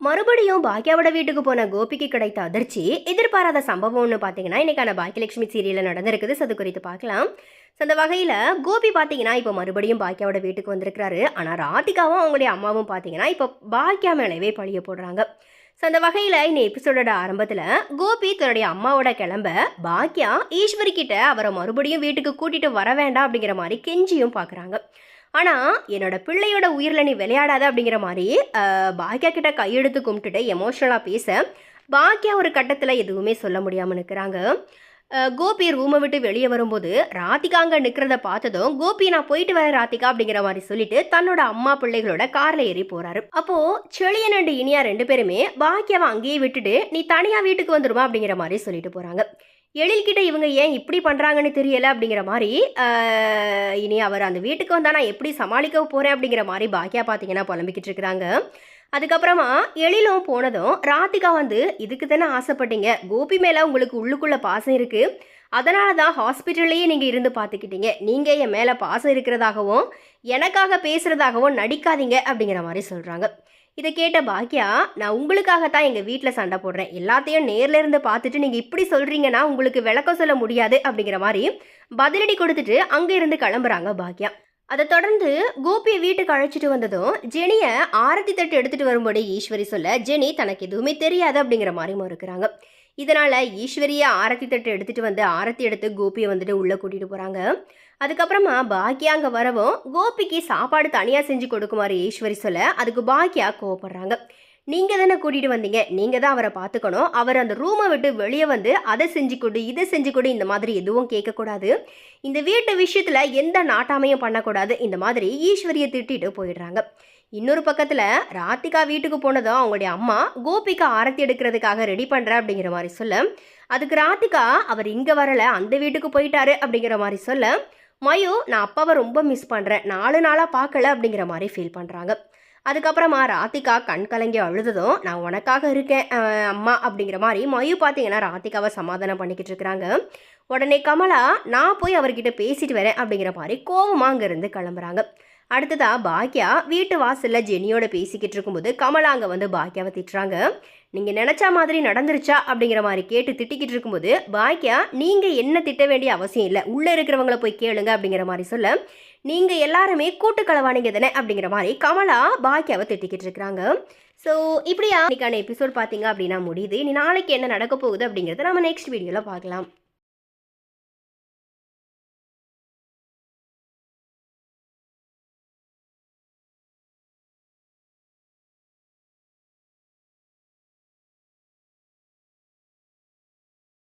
மறுபடியும் பாக்கியாவோட வீட்டுக்கு போன கோபிக்கு கிடைத்த அதிர்ச்சி எதிர்பாராத சம்பவம்னு பார்த்தீங்கன்னா இன்றைக்கான பாக்கியலட்சுமி சீரியலில் நடந்திருக்குது. so அது குறித்து பார்க்கலாம் ஸோ அந்த வகையில் கோபி பார்த்தீங்கன்னா இப்போ மறுபடியும் பாக்கியாவோட வீட்டுக்கு வந்திருக்கிறாரு. ஆனால் ராதிகாவும் அவங்களுடைய அம்மாவும் பார்த்தீங்கன்னா இப்போ பாக்கியா மேலவே பழிய போடுறாங்க. ஸோ அந்த வகையில் இந்த எபிசோடோட ஆரம்பத்தில் கோபி தன்னுடைய அம்மாவோட கிளம்ப பாக்கியா ஈஸ்வரி கிட்ட அவரை மறுபடியும் வீட்டுக்கு கூட்டிட்டு வர வேண்டாம் அப்படிங்கிற மாதிரி கெஞ்சியும் பார்க்குறாங்க ஆனால் என்னோட பிள்ளையோட உயிரில் நீ விளையாடாத அப்படிங்கிற மாதிரி பாக்கியா கிட்ட கையெடுத்து கும்பிட்டுட்டு எமோஷனலாக பேச பாக்கியா ஒரு கட்டத்தில் எதுவுமே சொல்ல முடியாமல் நிற்கிறாங்க கோபி ரூமை விட்டு வெளியே வரும்போது ராதிகா அங்கே நிற்கிறத பார்த்ததும் கோபி நான் போயிட்டு வரேன் ராதிகா அப்படிங்கிற மாதிரி சொல்லிட்டு தன்னோட அம்மா பிள்ளைகளோட காரில் ஏறி போறாரு. அப்போ செழியன் அண்டு இனியா ரெண்டு பேருமே பாக்கியாவை அங்கேயே விட்டுட்டு நீ தனியாக வீட்டுக்கு வந்துருமா? அப்படிங்கிற மாதிரி சொல்லிட்டு போறாங்க. எழில்கிட்ட இவங்க ஏன் இப்படி பண்ணுறாங்கன்னு தெரியல அப்படிங்கிற மாதிரி இனி அவர் அந்த வீட்டுக்கு வந்தால் நான் எப்படி சமாளிக்க போகிறேன் அப்படிங்கிற மாதிரி பாக்கியா பார்த்தீங்கன்னா புலம்பிக்கிட்டு இருக்கிறாங்க. அதுக்கப்புறமா எழிலும் போனதும் ராதிகா வந்து இதுக்கு தானே ஆசைப்பட்டீங்க கோபி மேலே உங்களுக்கு உள்ளுக்குள்ளே பாசம் இருக்குது அதனால தான் ஹாஸ்பிட்டல்லையே நீங்கள் இருந்து பார்த்துக்கிட்டீங்க நீங்கள் என் மேலே பாசம் இருக்கிறதாகவும் எனக்காக பேசுகிறதாகவும் நடிக்காதீங்க அப்படிங்கிற மாதிரி சொல்கிறாங்க இதை கேட்ட பாக்கியா நான் உங்களுக்காகத்தான் எங்கள் வீட்டில் சண்டை போடுறேன். எல்லாத்தையும் நேரில் இருந்து பார்த்துட்டு நீங்கள் இப்படி சொல்கிறீங்கன்னா உங்களுக்கு விளக்கம் சொல்ல முடியாது அப்படிங்கிற மாதிரி பதிலடி கொடுத்துட்டு அங்கே இருந்து கிளம்புறாங்க பாக்கியா அதை தொடர்ந்து கோபியை வீட்டுக்கு அழைச்சிட்டு வந்ததும் ஜெனியை ஆரத்தி தட்டு எடுத்துகிட்டு வரும்படி ஈஸ்வரி சொல்ல ஜெனி தனக்கு எதுவுமே தெரியாது அப்படிங்கிற மாதிரி மறுக்கிறாங்க இதனால் ஈஸ்வரியை ஆரத்தி தட்டு எடுத்துகிட்டு வந்து ஆரத்தி எடுத்து கோபியை வந்துட்டு உள்ளே கூட்டிட்டு போகிறாங்க அதுக்கப்புறமா பாக்கியா அங்கே வரவும் கோபிக்கு சாப்பாடு தனியாக செஞ்சு கொடுக்குமாறு ஈஸ்வரி சொல்ல அதுக்கு பாக்கியா கோவப்படுறாங்க. நீங்கள் தானே கூட்டிகிட்டு வந்தீங்க? நீங்கள் தான் அவரை பார்த்துக்கணும். அவர் அந்த ரூமை விட்டு வெளியே வந்து அதை செஞ்சு கொடு இதை செஞ்சு கொடு இந்த மாதிரி எதுவும் கேட்கக்கூடாது. இந்த வீட்டு விஷயத்தில் எந்த நாட்டாமையும் பண்ணக்கூடாது. இந்த மாதிரி ஈஸ்வரியை திட்டிட்டு போயிடுறாங்க. இன்னொரு பக்கத்தில் ராதிகா வீட்டுக்கு போனதும் அவங்களுடைய அம்மா கோபிக்கு ஆரத்தி எடுக்கிறதுக்காக ரெடி பண்ணுறேன் அப்படிங்கிற மாதிரி சொல்ல அதுக்கு ராத்திகா அவர் இங்கே வரலை அந்த வீட்டுக்கு போயிட்டாரு அப்படிங்கிற மாதிரி சொல்ல மயு நான் அப்பாவை ரொம்ப மிஸ் பண்ணுறேன் நாலு நாளாக பார்க்கல அப்படிங்கிற மாதிரி ஃபீல் பண்ணுறாங்க அதுக்கப்புறமா ராதிகா கண் கலங்கி அழுததும் நான் உனக்காக இருக்கேன் அம்மா அப்படிங்கிற மாதிரி மயு பார்த்தீங்கன்னா ராதிகாவை சமாதானம் பண்ணிக்கிட்டு இருக்கிறாங்க உடனே கமலா நான் போய் அவர்கிட்ட பேசிட்டு வரேன் அப்படிங்கிற மாதிரி கோபமாக அங்கேருந்து கிளம்புறாங்க. அடுத்ததா பாக்கியா வீட்டு வாசல்ல ஜெனியோட பேசிக்கிட்டு இருக்கும்போது கமலா அங்கே வந்து பாக்யாவை திட்டுறாங்க. நீங்கள் நினச்சா மாதிரி நடந்துருச்சா? அப்படிங்கிற மாதிரி கேட்டு திட்டிக்கிட்டு இருக்கும்போது பாக்கியா நீங்கள் என்ன திட்ட வேண்டிய அவசியம் இல்லை. உள்ளே இருக்கிறவங்கள போய் கேளுங்க. அப்படிங்கிற மாதிரி சொல்ல நீங்கள் எல்லாருமே கூட்டுக்களவானீங்க தானே? அப்படிங்கிற மாதிரி கமலா பாக்கியாவை திட்டிக்கிட்டு இருக்கிறாங்க. ஸோ இப்படியா இன்னைக்கான எபிசோட் பார்த்தீங்க அப்படின்னா முடியுது. நீ நாளைக்கு என்ன நடக்க போகுது அப்படிங்கிறத நம்ம நெக்ஸ்ட் வீடியோவில் பார்க்கலாம்